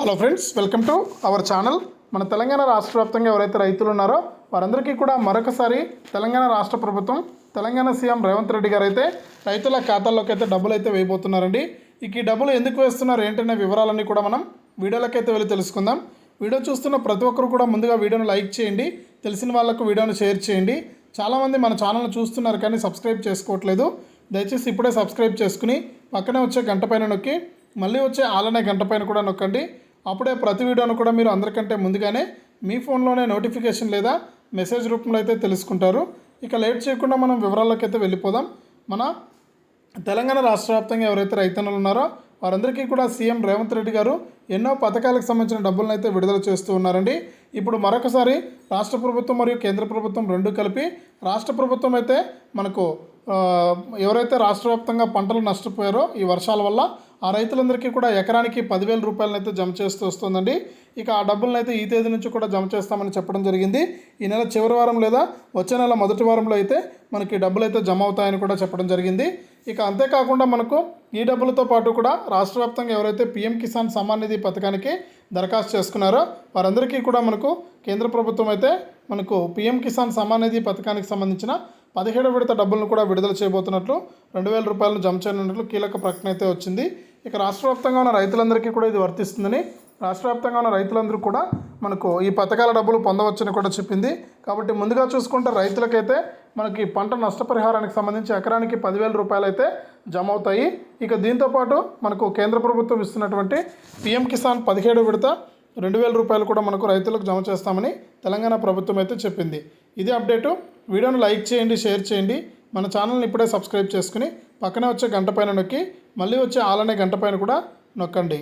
Hello friends welcome to our channel మన తెలంగాణ రాష్ట్ర వ్యాప్తంగా ఎవరైతే రైతులు ఉన్నారో వారందరికీ కూడా మరొకసారి తెలంగాణ రాష్ట్ర ప్రభుత్వం తెలంగాణ సీఎం రేవంత్ రెడ్డి గారు అయితే రైతుల ఖాతాల్లోకి అయితే డబ్బులు అయితే వేయబోతున్నారండి. ఇక ఈ డబ్బులు ఎందుకు వేస్తున్నారు ఏంటనే వివరాలన్నీ కూడా మనం వీడియోలోకైతే వెళ్ళి తెలుసుకుందాం. వీడియో చూస్తున్న ప్రతి ఒక్కరు కూడా ముందుగా వీడియోను లైక్ చేయండి తెలిసిన వాళ్ళకు వీడియోను షేర్ చేయండి. చాలామంది మన ఛానల్ని చూస్తున్నారు కానీ సబ్స్క్రైబ్ చేసుకోవట్లేదు. దయచేసి ఇప్పుడే సబ్స్క్రైబ్ చేసుకుని పక్కనే వచ్చే గంట పైన నొక్కి మళ్ళీ వచ్చే ఆలనే గంట పైన కూడా నొక్కండి. అప్పుడే ప్రతి వీడియోను కూడా మీరు అందరికంటే ముందుగానే మీ ఫోన్లోనే నోటిఫికేషన్ లేదా మెసేజ్ రూపంలో అయితే తెలుసుకుంటారు. ఇక లేట్ చేయకుండా మనం వివరాల్లోకి అయితే వెళ్ళిపోదాం. మన తెలంగాణ రాష్ట్ర వ్యాప్తంగా ఎవరైతే రైతన్నులు ఉన్నారో వారందరికీ కూడా సీఎం రేవంత్ రెడ్డి గారు ఎన్నో పథకాలకు సంబంధించిన డబ్బులను అయితే విడుదల చేస్తూ ఉన్నారండి. ఇప్పుడు మరొకసారి రాష్ట్ర ప్రభుత్వం మరియు కేంద్ర ప్రభుత్వం రెండు కలిపి రాష్ట్ర ప్రభుత్వం అయితే మనకు ఎవరైతే రాష్ట్ర వ్యాప్తంగా పంటలు నష్టపోయారో ఈ వర్షాల వల్ల ఆ రైతులందరికీ కూడా ఎకరానికి పదివేల రూపాయలను అయితే జమ చేస్తూ వస్తుందండి. ఇక ఆ డబ్బులను అయితే ఈ తేదీ నుంచి కూడా జమ చేస్తామని చెప్పడం జరిగింది. ఈ నెల చివరి వారం లేదా వచ్చే నెల మొదటి వారంలో అయితే మనకి డబ్బులు అయితే జమ అవుతాయని కూడా చెప్పడం జరిగింది. ఇక అంతేకాకుండా మనకు ఈ డబ్బులతో పాటు కూడా రాష్ట్ర వ్యాప్తంగా ఎవరైతే పీఎం కిసాన్ సమ్మాన్ నిధి పథకానికి దరఖాస్తు చేసుకున్నారో వారందరికీ కూడా మనకు కేంద్ర ప్రభుత్వం అయితే మనకు పీఎం కిసాన్ సమ్మాన్ నిధి పథకానికి సంబంధించిన పదిహేడు విడత డబ్బులను కూడా విడుదల చేయబోతున్నట్లు రెండు వేల రూపాయలను జమ చేయనున్నట్లు కీలక ప్రకటన అయితే వచ్చింది. ఇక రాష్ట్ర వ్యాప్తంగా ఉన్న రైతులందరికీ కూడా ఇది వర్తిస్తుందని రాష్ట్ర వ్యాప్తంగా ఉన్న రైతులందరూ కూడా మనకు ఈ పథకాల డబ్బులు పొందవచ్చని కూడా చెప్పింది. కాబట్టి ముందుగా చూసుకుంటే రైతులకైతే మనకి పంట నష్టపరిహారానికి సంబంధించి ఎకరానికి పదివేల రూపాయలు అయితే జమ అవుతాయి ఇక దీంతోపాటు మనకు కేంద్ర ప్రభుత్వం ఇస్తున్నటువంటి పిఎం కిసాన్ పదిహేడు విడత రెండు వేల రూపాయలు కూడా మనకు రైతులకు జమ చేస్తామని తెలంగాణ ప్రభుత్వం అయితే చెప్పింది. ఇది అప్డేటు. వీడియోను లైక్ చేయండి షేర్ చేయండి. మన ఛానల్ని ఇప్పుడే సబ్స్క్రైబ్ చేసుకుని పక్కనే వచ్చే గంట పైన నొక్కి మళ్ళీ వచ్చే ఆలనే గంట పైన కూడా నొక్కండి.